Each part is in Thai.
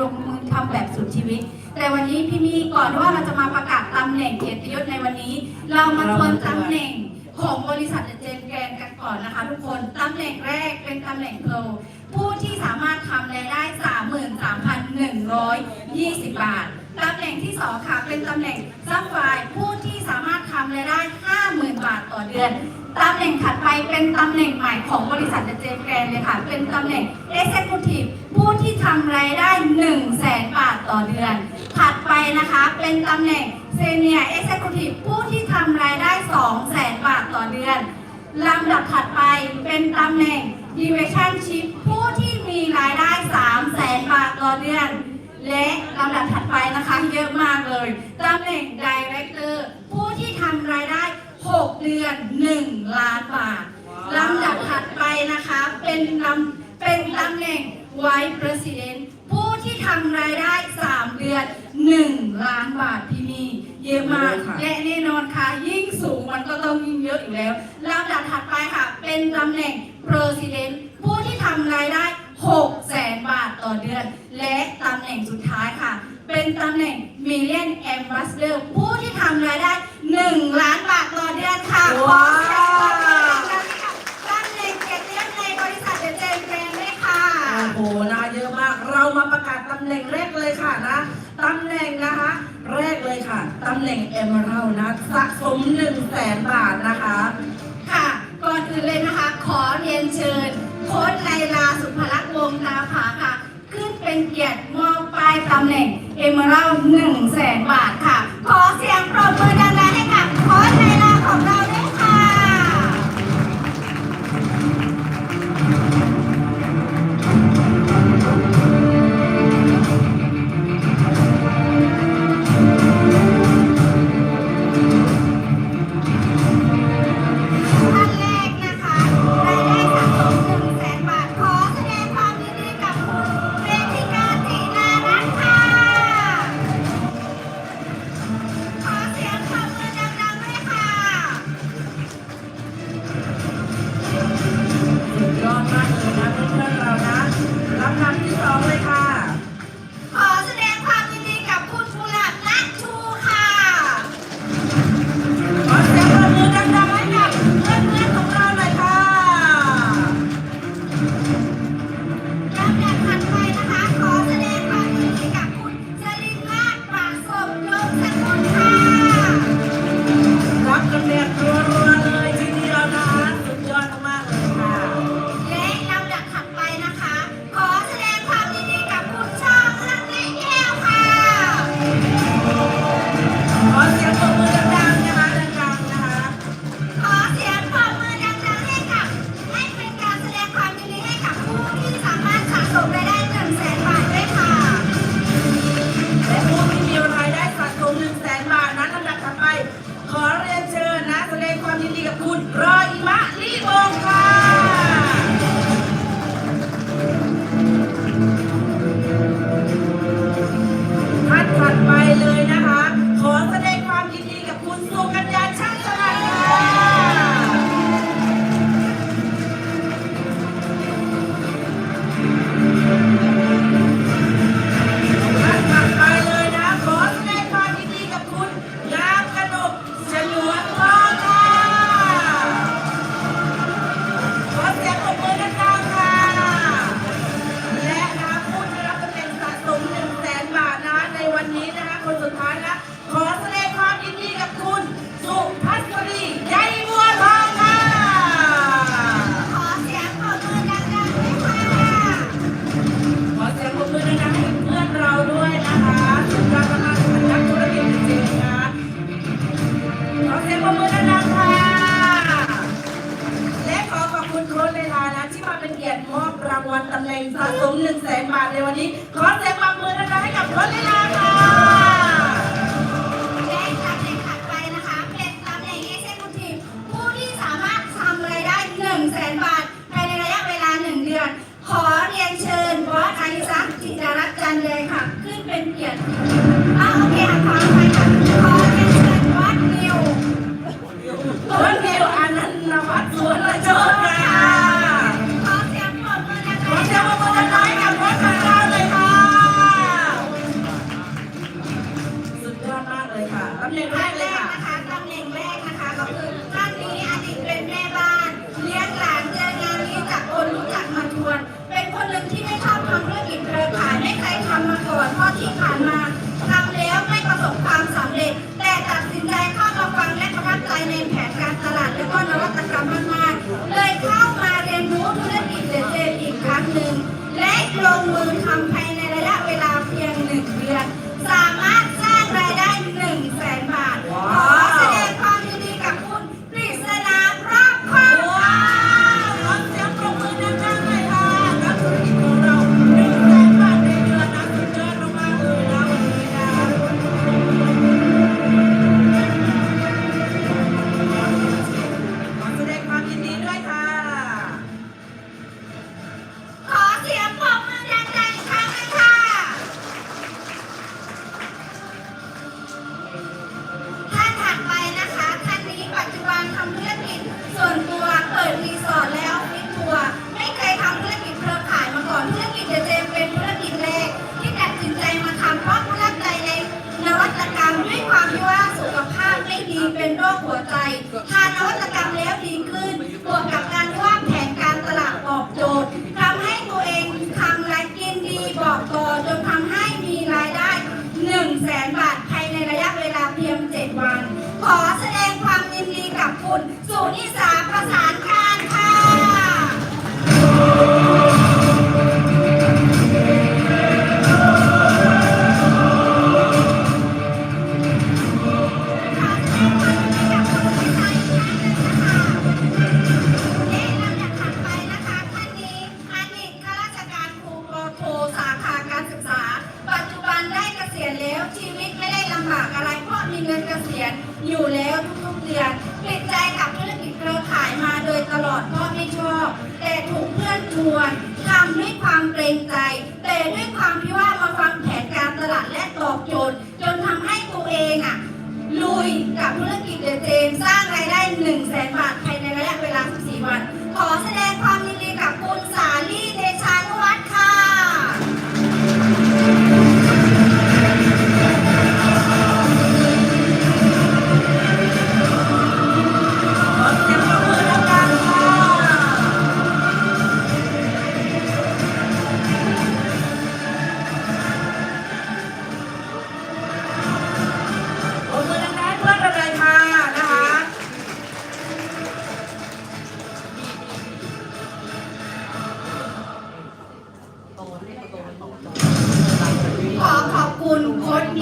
ลงมือทำแบบสุดชีวิต แต่วันนี้พี่มีก่อนว่าเราจะมาประกาศตำแหน่งเกียรติยศในวันนี้ เรามาทวนตำแหน่งของบริษัทเจนแกนกันก่อนนะคะ ทุกคนตำแหน่งแรกเป็นตำแหน่งโปรผู้ที่สามารถทำรายได้ 33,120 บาท ตำแหน่งที่สองค่ะ เป็นตำแหน่งซัพพลายผู้ที่สามารถทำรายได้ 50,000 บาทต่อเดือนตำแหน่งถัดไปเป็นตำแหน่งใหม่ของบริษัทเจนแกรนเลยค่ะ เป็นตำแหน่ง Executive ผู้ที่ทำรายได้ 1 0 0 0 0แสนบาทต่อเดือน ถัดไปนะคะเป็นตำแหน่ง Senior Executive ผู้ที่ทำรายได้ 2 0 0แสนบาทต่อเดือนลำดับถัดไปเป็นตำแหน่ง Division Chief ผู้ที่มีรายได้ 3 เลยตำแหน่ง Director ผู้ที่ทำรายได้ 6 เดือน 1 ล้านบาทลำดับถัดไปนะคะ เป็นลำเป็นตำแหน่ง Vice President ผู้ที่ทำรายได้ 3 เดือน 1 ล้านบาทพี่มีเยอะมากเยอะค่ะและแน่นอนค่ะ ยิ่งสูงมันก็ต้องยิ่งเยอะอยู่แล้วลำดับถัดไปค่ะ เป็นตำแหน่ง President ผู้ที่ทำรายได้ 6 แสนบาทต่อเดือน และตำแหน่งสุดท้ายค่ะ เป็นตำแหน่ง Million Ambassador ผู้ที่ทำรายได้ 1 ล้านบาทต่อเดือนค่ะว้าวขอเสียงปรบมือดังๆค่ะตำแหน่งเกียรติยศในบริษัทเดเจนแกรนด้วยค่ะ โอ้โหนะเยอะมาก เรามาประกาศตำแหน่งแรกเลยค่ะนะ ตำแหน่งนะคะ แรกเลยค่ะ ตำแหน่งเอมเ d นะ สะสม1 0 0 0 0แสนบาทนะคะ ค่ะ ก่อนอื่นเลยนะคะ ขอเรียนเชิญ โค้ชไลลาสุภลักษณ์วงศ์ตาผาค่ะ ขึ้นเป็นเกียรติมอบป้ายตำแหน่ง เอเมอรัลหนึ่งแสนบาทค่ะ ขอเสียงปรบมือ วัลตำแหน่งสะสม1 0 0 0 0แสนบาทในวันนี้ ขอเสียงปรบมือนะคะให้กับคนลีลาค่ะ one.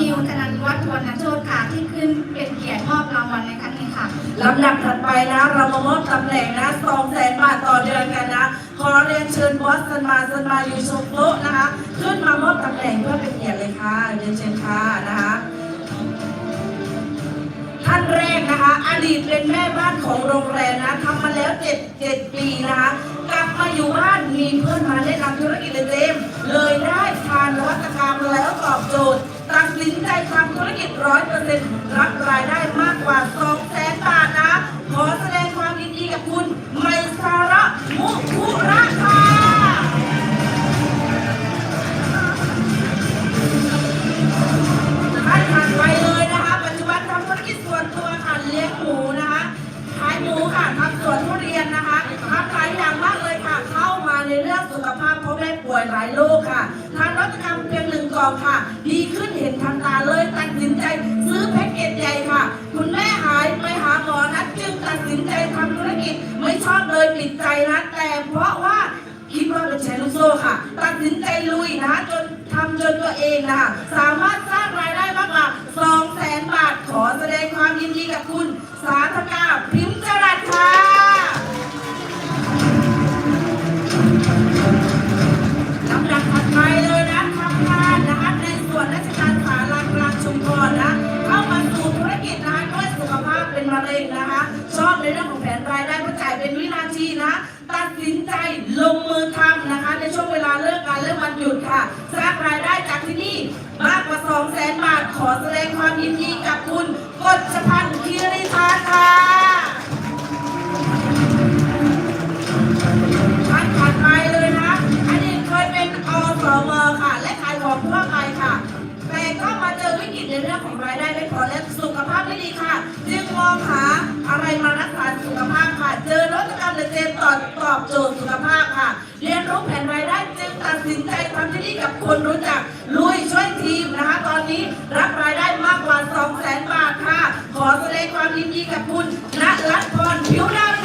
นิวธนันวัฒน์วรรณโชตค่ะที่ขึ้นเป็นเกียรติมอบรางวัลในครั้งนี้ค่ะลำดับถัดไปนะ เรามามอบตำแหน่งนะสองแสนบาทต่อเดือนกันนะ ขอเรียนเชิญบอสสันมาสันมาอยู่ชมโต๊ะนะคะ ขึ้นมามอบตำแหน่งเพื่อเป็นเกียรติเลยค่ะเรียนเชิญค่ะนะคะท่านแรกนะคะ อดีตเป็นแม่บ้านของโรงแรมนะทำมาแล้วเจ็ดเจ็ดปีนะคะกลับมาอยู่บ้านมีเพื่อนมาแนะนำธุรกิจเลยเจมเลยได้ทานวัตกรรมแล้วตอบโจทย์ ตัดสินใจทำธุรกิจร้อยเปอร์เซ็นต์รับรายได้มากกว่าสองแสนบาทนะ ขอแสดงความยินดีกับคุณไมซาระมุคุระค่ะ งความยินดีกับคุณกฎชพันธ์คีริทานค่ะท่านถัดไปเลยนะอันนี้เคยเป็นอสมค่ะ และขายของทั่วไปค่ะ แต่ก็มาเจอวิกฤตในเรื่องของรายได้ไม่พอและสุขภาพไม่ดีค่ะ จึงมองหาอะไรมารักษาสุขภาพค่ะ เจอนวัตกรรมเดอะเจมส์ตอบตอบโจทย์สุขภาพค่ะ เรียนรู้แผนรายได้จึงตัดสินใจทำที่นี่กับคนรู้จักลุยช่วยทีม นี้รับรายได้มากกว่า 2 0 0แสนบาทค่ะ ขอแสดงความยินดีกับคุณณรัตน์พรผิวดำ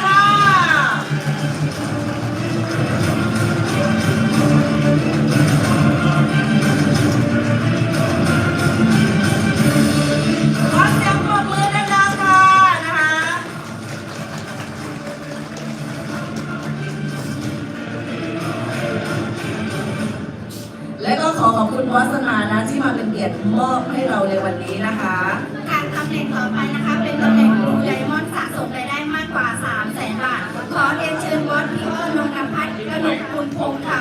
ขอบคุณวอสนานะที่มาเป็นเกียรติมอบให้เราในวันนี้นะคะ การตำแหน่งต่อไปนะคะ เป็นตำแหน่งครูไดมอนด์สะสมรายได้มากกว่า3 0 0แสนบาท ขอเรียนเชิญบอสพี่อ้อนนงนภัทรกนกคุณพงษ์ค่ะ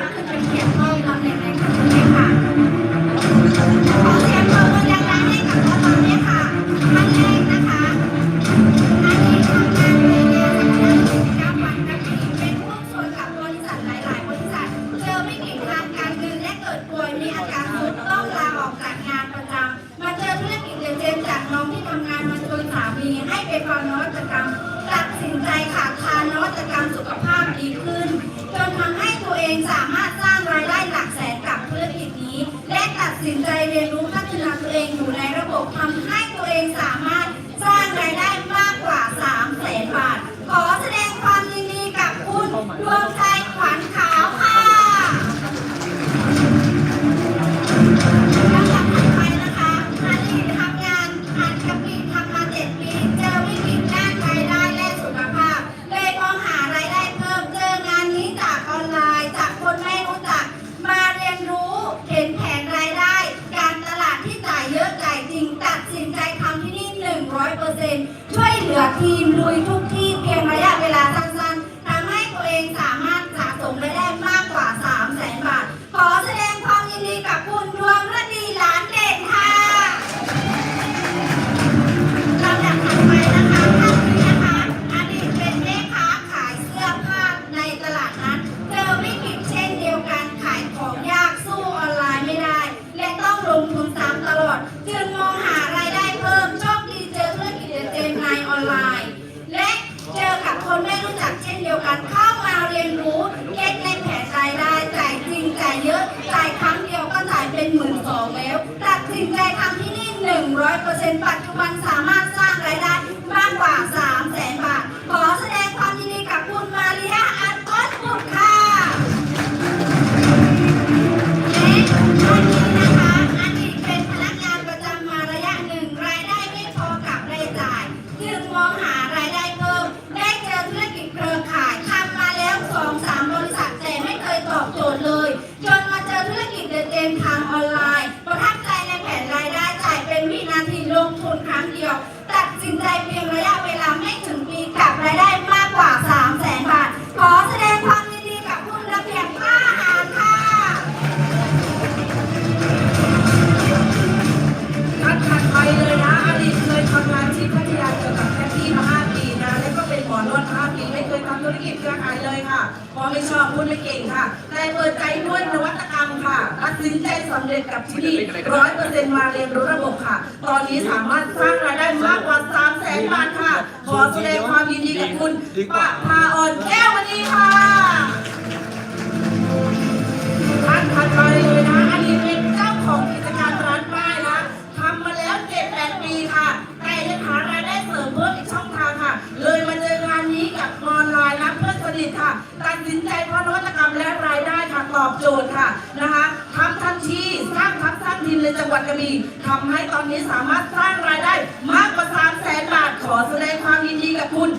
100% pa ดีกับคุณปะพาอ่อนแก้วมณีค่ะท่านถัดไปเลยนะอดีตเป็นเจ้าของกิจการร้านป้ายนะทำมาแล้วเจ็ดแปดปีค่ะ แต่ยังหารายได้เสริมเพิ่มอีกช่องทางค่ะ เลยมาเจองานนี้กับออนไลน์นะเพื่อนสนิทค่ะ ตัดสินใจเพราะนวัตกรรมและรายได้ค่ะตอบโจทย์ค่ะนะคะทำทันทีสร้างทัพสร้างทีมในจังหวัดกระบี่ทำให้ตอนนี้สามารถสร้างรายได้มากกว่า3 0 0แสนบาทขอแสดงความยินดีกับคุณ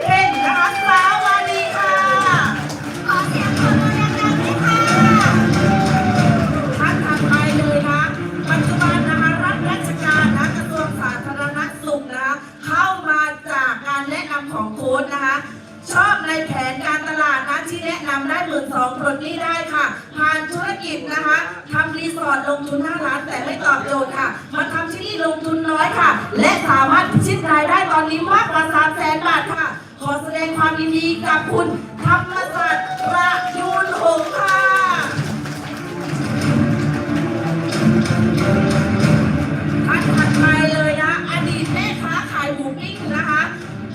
เพ็ญนะคะสาวัสดีค่ะขอเสียงปรบมือดังๆด้วยค่ะท่านถัดไปเลยนะ ปัจจุบันนะคะรัฐราชการนะกระทรวงสาธารณสุขนะคะเข้ามาจากการแนะนำของโค้ดนะคะ ชอบในแผนการตลาดนะที่แนะนำได้หมื่นสองปลดหนี้ได้ค่ะผ่านธุรกิจนะคะทำรีสอร์ทลงทุน5ล้านแต่ไม่ตอบโจทย์ค่ะมาทำที่นี่ลงทุนน้อยค่ะ และสามารถพิชิตรายได้ตอนนี้มากกว่า3 0 0แสนบาทค่ะ ขอแสดงความยินดีกับคุณธรรมศาสตร์ประยูนหงค่ะท่านถัดไปเลยนะ อดีตแม่ค้าขายหมูปิ้งนะคะ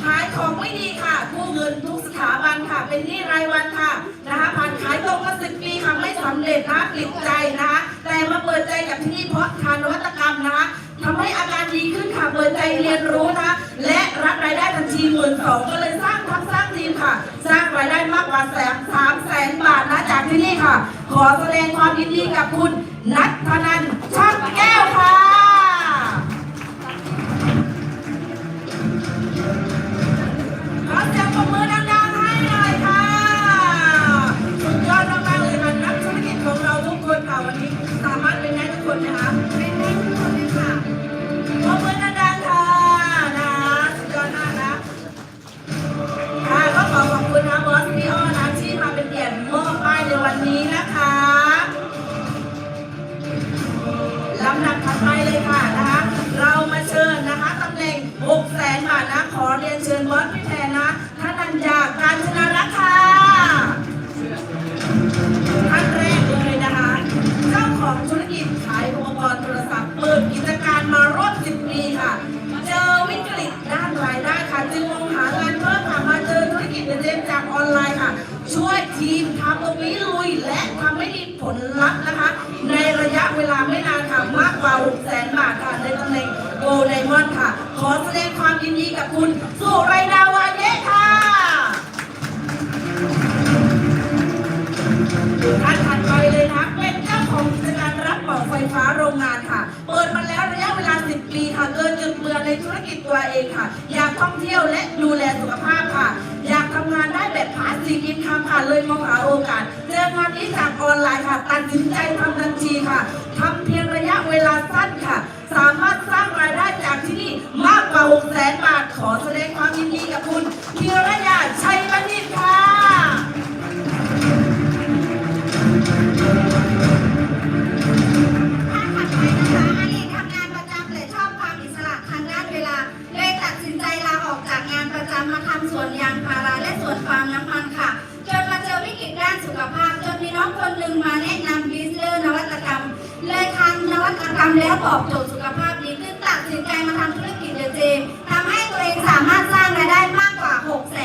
ขายของไม่ดีค่ะ กู้เงินทุกสถาบันค่ะ เป็นหนี้รายวันค่ะนะคะผ่านขายตรงมาสิบปีค่ะไม่สำเร็จนะปลิดใจนะคะ แต่มาเปิดใจกับที่นี่เพราะทานนวัตกรรมนะคะทำให้อาการดีขึ้นค่ะ เปิดใจเรียนรู้นะคะ ขอแสดงความยินดีกับคุณนัทธนันท์ ในธุรกิจตัวเองค่ะ อยากท่องเที่ยวและดูแลสุขภาพค่ะ อยากทำงานได้แบบพาสซีฟอินคัมค่ะเลยมองหาโอกาสเจองานนี้จากออนไลน์ค่ะ ตัดสินใจทำทันทีค่ะทำเพียงระยะเวลาสั้นค่ะ สามารถสร้างรายได้จากที่นี่มากกว่า6แสนบาทขอแสดงความยินดีกับคุณธีรยาชัยบัณฑิต นยางพาราและสวนปาล์มน้ำมันค่ะ จนมาเจอวิกฤตด้านสุขภาพ จนมีน้องคนหนึ่งมาแนะนำบิสเลอร์นวัตกรรม เลยทำนวัตกรรมแล้วตอบโจทย์สุขภาพดีขึ้นตัดสินใจมาทำธุรกิจเดเจทำให้ตัวเองสามารถสร้างรายได้มากกว่า6แส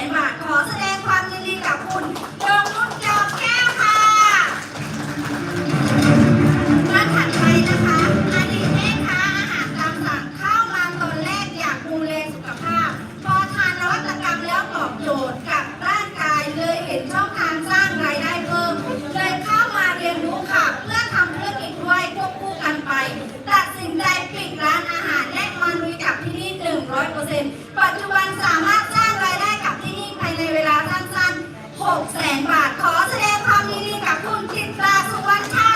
กิตตาสุวรรณค่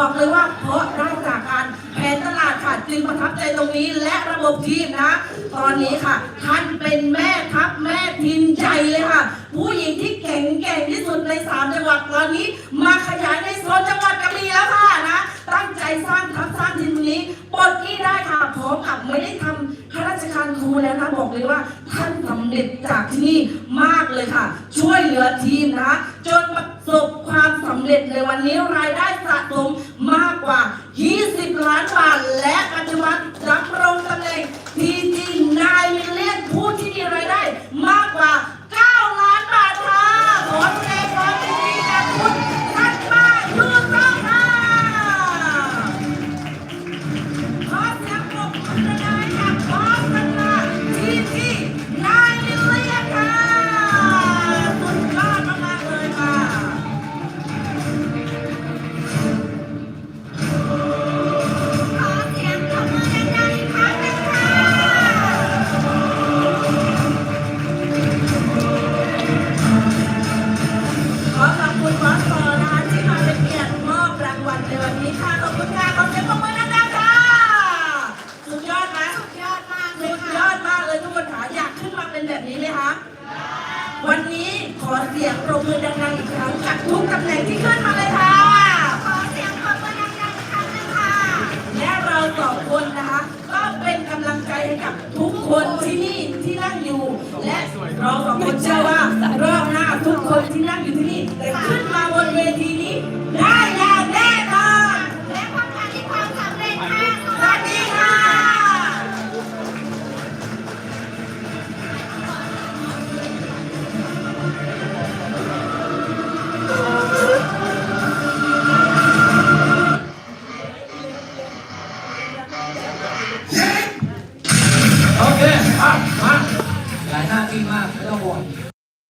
บอกเลยว่าเพราะได้จากการแผนตลาดค่ะจึงประทับใจตรงนี้และระบบทีมนะ ตอนนี้ค่ะ ท่านเป็นแม่ทัพแม่ทีมใจเลยค่ะ ผู้หญิงที่เก่งเก่งที่สุดในสามจังหวัดตอนนี้ มาขยายในโซนจังหวัดกระบี่แล้วค่ะนะ ตั้งใจสร้างทัพสร้างทีมนี้ปลดที่ได้ค่ะพร้อมกับไม่ได้ทำ ข้าราชการครูแล้วนะบอกเลยว่า ท่านสำเร็จจากที่นี่มากเลยค่ะ ช่วยเหลือทีมนะจนประสบความสำเร็จในวันนี้รายได้สะสมมากกว่า 20 ล้านบาท และปัจจุบันรับรองตำแหน่งทีจีนายเลียนผู้ที่มีรายได้มากกว่า 9 ล้านบาทค่ะขอ และเราสองคนเชื่อว่ารอบหน้าทุกคนที่นั่งอยู่ที่นี่จะขึ้นมาบนเวทีนี้